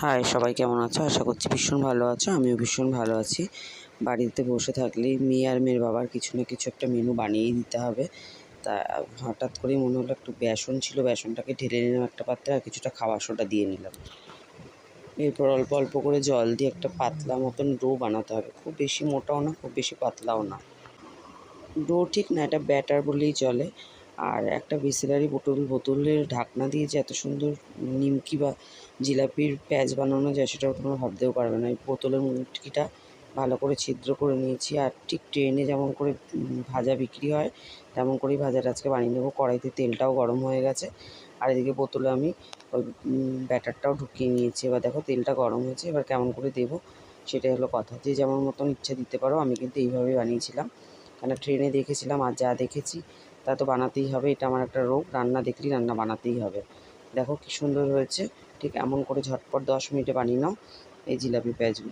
High সবাই কেমন আছো? আশা করছি ভীষণ ভালো আছো। আমিও ভীষণ ভালো আছি। বাড়িতে বসে থাকলেই মেয়ে আর মেয়ের বাবার কিছু না কিছু একটা মেনু বানিয়ে দিতে হবে। তা হঠাৎ করেই মনে হলো একটু বেসন ছিল, বেসনটাকে ঢেলে নিলাম একটা পাত্রে আর কিছুটা খাওয়া সোডা দিয়ে নিলাম। এরপর অল্প অল্প করে জল দিয়ে একটা পাতলা মতন ডো বানাতে হবে। খুব বেশি মোটাও না, খুব বেশি পাতলাও না। ডো ঠিক না, এটা ব্যাটার বললেই চলে। আর একটা বিসলারি বোতল, বোতলের ঢাকনা দিয়ে যে এত সুন্দর নিমকি বা জিলাপির প্যাঁচ বানানো যায় সেটাও তোমরা ভাবতেও পারবে না। এই বোতলের মুটকিটা ভালো করে ছিদ্র করে নিয়েছি আর ঠিক ট্রেনে যেমন করে ভাজা বিক্রি হয়, তেমন করেই ভাজাটা আজকে বানিয়ে নেব। কড়াইতে তেলটাও গরম হয়ে গেছে আর এদিকে বোতলে আমি ওই ব্যাটারটাও ঢুকিয়ে নিয়েছি। এবার দেখো তেলটা গরম হয়েছে, এবার কেমন করে দেবো সেটাই হলো কথা। যে যেমন মতন ইচ্ছা দিতে পারো, আমি কিন্তু এইভাবেই বানিয়েছিলাম। কেন ট্রেনে দেখেছিলাম আর যা দেখেছি তা তো বানাতেই হবে, এটা আমার একটা রোগ, রান্না দেখলেই রান্না বানাতেই হবে। দেখো কি সুন্দর হয়েছে, ঠিক এমন করে ঝটপট দশ মিনিটে বানিয়ে নাও, এই জিলাপি প্যাঁচগুলো